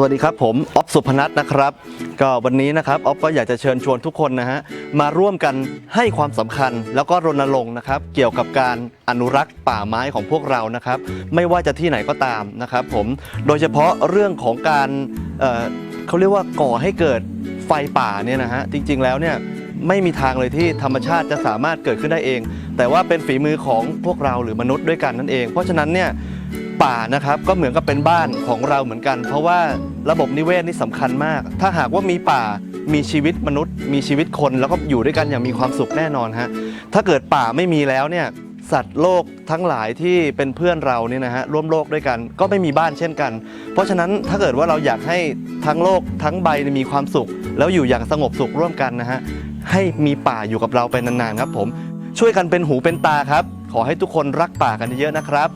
สวัสดีครับผมออฟสุพนัทนะครับ ก็วันนี้นะครับออฟก็อยากจะเชิญชวนทุกคนนะฮะมาร่วมกันให้ความสำคัญแล้วก็รณรงค์นะครับ เกี่ยวกับการอนุรักษ์ป่าไม้ของพวกเรานะครับ ไม่ว่าจะที่ไหนก็ตามนะครับ ผมโดยเฉพาะเรื่องของการเเขาเรียกว่าก่อให้เกิดไฟป่าเนี่ยนะฮะจริง ๆ แล้วเนี่ยไม่มีทางเลยที่ธรรมชาติจะสามารถเกิดขึ้นได้เอง แต่ว่าเป็นฝีมือของพวกเราหรือมนุษย์ด้วยกันนั่นเอง เพราะฉะนั้นเนี่ย ป่านะครับก็เหมือนกับเป็นบ้านของเราเหมือนกัน เพราะว่าระบบนิเวศนี่สำคัญมาก ถ้าหากว่ามีป่ามีชีวิตมนุษย์ มีชีวิตคนแล้วก็อยู่ด้วยกันอย่างมีความสุขแน่นอนฮะถ้าเกิดป่าไม่มีแล้วเนี่ยสัตว์โลกทั้งหลายที่เป็นเพื่อนเราเนี่ยนะฮะร่วมโลกด้วยกัน ก็ไม่มีบ้านเช่นกัน เพราะฉะนั้นถ้าเกิดว่าเราอยากให้ทั้งโลกทั้งใบมีความสุข แล้วอยู่อย่างสงบสุขร่วมกันนะฮะให้มีป่าอยู่กับเราไปนานๆครับผมช่วยกันเป็นหูเป็นตาครับ ขอให้ทุกคนรักป่ากันเยอะๆนะครับ